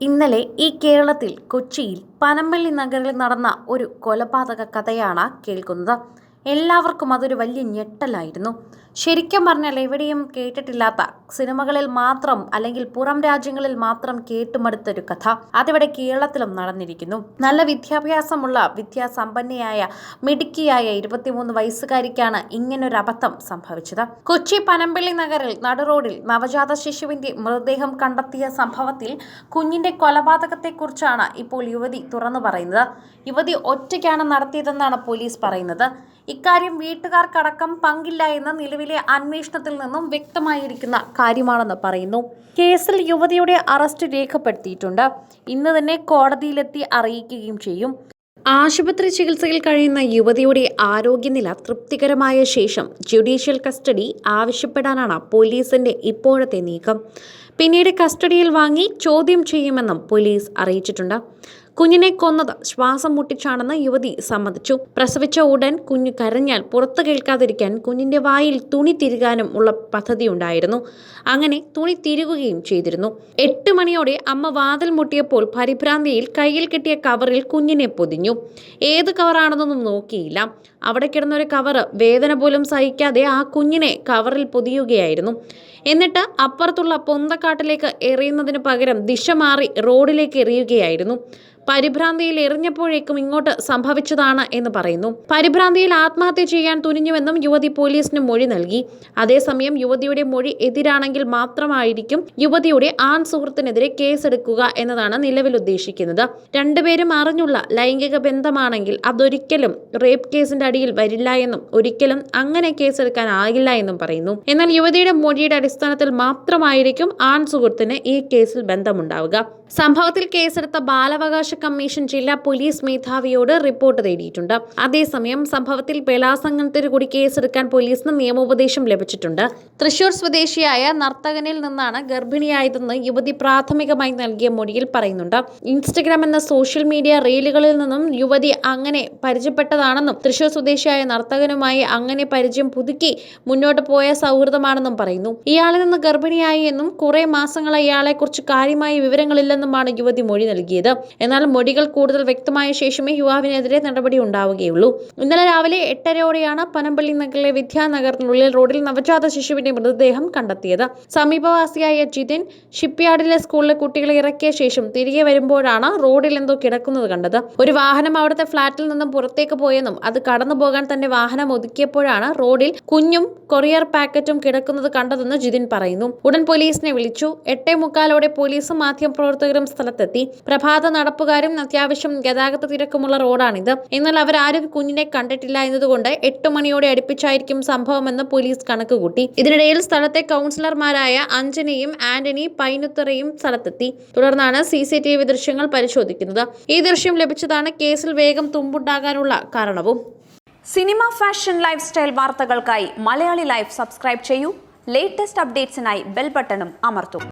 ഇന്നലെ ഈ കേരളത്തിൽ കൊച്ചിയിൽ പനമ്പള്ളി നഗറിൽ നടന്ന ഒരു കൊലപാതക കഥയാണ് കേൾക്കുന്നത്. എല്ലാവർക്കും അതൊരു വലിയ ഞെട്ടലായിരുന്നു. ശരിക്കും പറഞ്ഞാൽ എവിടെയും കേട്ടിട്ടില്ലാത്ത സിനിമകളിൽ മാത്രം അല്ലെങ്കിൽ പുറം രാജ്യങ്ങളിൽ മാത്രം കേട്ടുമടുത്തൊരു കഥ അതിവിടെ കേരളത്തിലും നടന്നിരിക്കുന്നു. നല്ല വിദ്യാഭ്യാസമുള്ള വിദ്യാസമ്പന്നയായ മിടുക്കിയായ ഇരുപത്തിമൂന്ന് വയസ്സുകാരിക്കാണ് ഇങ്ങനൊരു അബദ്ധം സംഭവിച്ചത്. കൊച്ചി പനമ്പള്ളി നഗറിൽ നടുറോഡിൽ നവജാത ശിശുവിന്റെ മൃതദേഹം കണ്ടെത്തിയ സംഭവത്തിൽ കുഞ്ഞിന്റെ കൊലപാതകത്തെക്കുറിച്ചാണ് ഇപ്പോൾ യുവതി തുറന്നു പറയുന്നത്. യുവതി ഒറ്റയ്ക്കാണ് നടത്തിയതെന്നാണ് പോലീസ് പറയുന്നത്. ഇക്കാര്യം വീട്ടുകാർക്കടക്കം പങ്കില്ല എന്ന നിലവിലെ അന്വേഷണത്തിൽ നിന്നും വ്യക്തമായിരിക്കുന്ന കാര്യമാണെന്ന് പറയുന്നു. കേസിൽ യുവതിയുടെ അറസ്റ്റ് രേഖപ്പെടുത്തിയിട്ടുണ്ട്. ഇന്ന് തന്നെ കോടതിയിലെത്തി അറിയിക്കുകയും ചെയ്യും. ആശുപത്രി ചികിത്സയിൽ കഴിയുന്ന യുവതിയുടെ ആരോഗ്യനില തൃപ്തികരമായ ശേഷം ജുഡീഷ്യൽ കസ്റ്റഡി ആവശ്യപ്പെടാനാണ് പോലീസിന്റെ ഇപ്പോഴത്തെ നീക്കം. പിന്നീട് കസ്റ്റഡിയിൽ വാങ്ങി ചോദ്യം ചെയ്യുമെന്നും പോലീസ് അറിയിച്ചിട്ടുണ്ട്. കുഞ്ഞിനെ കൊന്നത് ശ്വാസം മുട്ടിച്ചാണെന്ന് യുവതി സമ്മതിച്ചു. പ്രസവിച്ച ഉടൻ കുഞ്ഞു കരഞ്ഞാൽ പുറത്തു കേൾക്കാതിരിക്കാൻ കുഞ്ഞിന്റെ വായിൽ തുണി തിരുകാനും ഉള്ള പദ്ധതി ഉണ്ടായിരുന്നു. അങ്ങനെ തുണി തിരുകുകയും ചെയ്തിരുന്നു. എട്ട് മണിയോടെ അമ്മ വാതിൽ മുട്ടിയപ്പോൾ പരിഭ്രാന്തിയിൽ കയ്യിൽ കിട്ടിയ കവറിൽ കുഞ്ഞിനെ പൊതിഞ്ഞു. ഏത് കവറാണെന്നൊന്നും നോക്കിയില്ല. അവിടെ കിടന്നൊരു കവറ് വേദന പോലും സഹിക്കാതെ ആ കുഞ്ഞിനെ കവറിൽ പൊതിയുകയായിരുന്നു. എന്നിട്ട് അപ്പുറത്തുള്ള പൊന്തക്കാട്ടിലേക്ക് എറിയുന്നതിന് പകരം ദിശ മാറി റോഡിലേക്ക് എറിയുകയായിരുന്നു. പരിഭ്രാന്തിയിൽ എറിഞ്ഞപ്പോഴേക്കും ഇങ്ങോട്ട് സംഭവിച്ചതാണ് എന്ന് പറയുന്നു. പരിഭ്രാന്തിയിൽ ആത്മഹത്യ ചെയ്യാൻ തുനിഞ്ഞുവെന്നും യുവതി പോലീസിന് മൊഴി നൽകി. അതേസമയം യുവതിയുടെ മൊഴി എതിരാണെങ്കിൽ മാത്രമായിരിക്കും യുവതിയുടെ ആൺ സുഹൃത്തിനെതിരെ കേസെടുക്കുക എന്നതാണ് നിലവിൽ ഉദ്ദേശിക്കുന്നത്. രണ്ടുപേരും അറിഞ്ഞുള്ള ലൈംഗിക ബന്ധമാണെങ്കിൽ അതൊരിക്കലും റേപ്പ് കേസിന്റെ അടിയിൽ വരില്ല എന്നും ഒരിക്കലും അങ്ങനെ കേസെടുക്കാൻ ആകില്ല എന്നും പറയുന്നു. എന്നാൽ യുവതിയുടെ മൊഴിയുടെ അടിസ്ഥാനത്തിൽ മാത്രമായിരിക്കും ആൺ സുഹൃത്തിന് ഈ കേസിൽ ബന്ധമുണ്ടാവുക. സംഭവത്തിൽ കേസെടുത്ത ബാലാവകാശ കമ്മീഷൻ ജില്ലാ പോലീസ് മേധാവിയോട് റിപ്പോർട്ട് തേടിയിട്ടുണ്ട്. അതേസമയം സംഭവത്തിൽ ബലാസംഗത്തിന് കൂടി കേസെടുക്കാൻ പോലീസിന് നിയമോപദേശം ലഭിച്ചിട്ടുണ്ട്. തൃശൂർ സ്വദേശിയായ നർത്തകനിൽ നിന്നാണ് ഗർഭിണിയായതെന്ന് യുവതി പ്രാഥമികമായി നൽകിയ മൊഴിയിൽ പറയുന്നുണ്ട്. ഇൻസ്റ്റഗ്രാം എന്ന സോഷ്യൽ മീഡിയ റീലുകളിൽ നിന്നും യുവതി അങ്ങനെ പരിചയപ്പെട്ടതാണെന്നും തൃശൂർ സ്വദേശിയായ നർത്തകനുമായി അങ്ങനെ പരിചയം പുതുക്കി മുന്നോട്ട് പോയ സൗഹൃദമാണെന്നും പറയുന്നു. ഇയാളിൽ നിന്ന് ഗർഭിണിയായി എന്നും കുറെ മാസങ്ങളായി ഇയാളെക്കുറിച്ച് കാര്യമായ വിവരങ്ങളില്ലെന്നുമാണ് യുവതി മൊഴി നൽകിയത്. എന്നാൽ മൊഴികൾ കൂടുതൽ വ്യക്തമായ ശേഷമേ യുവാവിനെതിരെ നടപടി ഉണ്ടാവുകയുള്ളൂ. ഇന്നലെ രാവിലെ എട്ടരയോടെയാണ് പനമ്പള്ളി നഗറിലെ വിദ്യാനഗറിനുള്ളിൽ റോഡിൽ നവജാത ശിശുവിന്റെ മൃതദേഹം കണ്ടെത്തിയത്. സമീപവാസിയായ ജിതിൻ ഷിപ്പ്യാർഡിലെ സ്കൂളിലെ കുട്ടികളെ ഇറക്കിയ ശേഷം തിരികെ വരുമ്പോഴാണ് റോഡിൽ എന്തോ കിടക്കുന്നത് കണ്ടത്. ഒരു വാഹനം അവിടുത്തെ ഫ്ളാറ്റിൽ നിന്നും പുറത്തേക്ക് പോയെന്നും അത് കടന്നു പോകാൻ തന്റെ വാഹനം ഒതുക്കിയപ്പോഴാണ് റോഡിൽ കുഞ്ഞും കൊറിയർ പാക്കറ്റും കിടക്കുന്നത് കണ്ടതെന്ന് ജിതിൻ പറയുന്നു. ഉടൻ പോലീസിനെ വിളിച്ചു. എട്ടേ മുക്കാലോടെ പോലീസും മാധ്യമപ്രവർത്തകരും സ്ഥലത്തെത്തി. പ്രഭാത നടപ്പുകാരും അത്യാവശ്യം ഗതാഗത തിരക്കുമുള്ള റോഡാണിത്. എന്നാൽ അവരാരും കുഞ്ഞിനെ കണ്ടിട്ടില്ല എന്നതുകൊണ്ട് എട്ട് മണിയോടെ അടുപ്പിച്ചായിരിക്കും സംഭവമെന്ന് പോലീസ് കണക്കുകൂട്ടി ഇതിനിടയിൽ സ്ഥലത്തെ കൗൺസിലർമാരായ അഞ്ജനയും ആന്റണി പൈനുത്തറയും സ്ഥലത്തെത്തി. തുടർന്നാണ് സി സി ടി വി ദൃശ്യങ്ങൾ പരിശോധിക്കുന്നത്. ഈ ദൃശ്യം ലഭിച്ചതാണ് കേസിൽ വേഗം തുമ്പുണ്ടാകാനുള്ള കാരണവും. സിനിമ ഫാഷൻ ലൈഫ് സ്റ്റൈൽ വാർത്തകൾക്കായി മലയാളി ലൈഫ് സബ്സ്ക്രൈബ് ചെയ്യൂ. ലേറ്റസ്റ്റ് അപ്ഡേറ്റ്സിനായി ബെൽ ബട്ടണും അമർത്തും.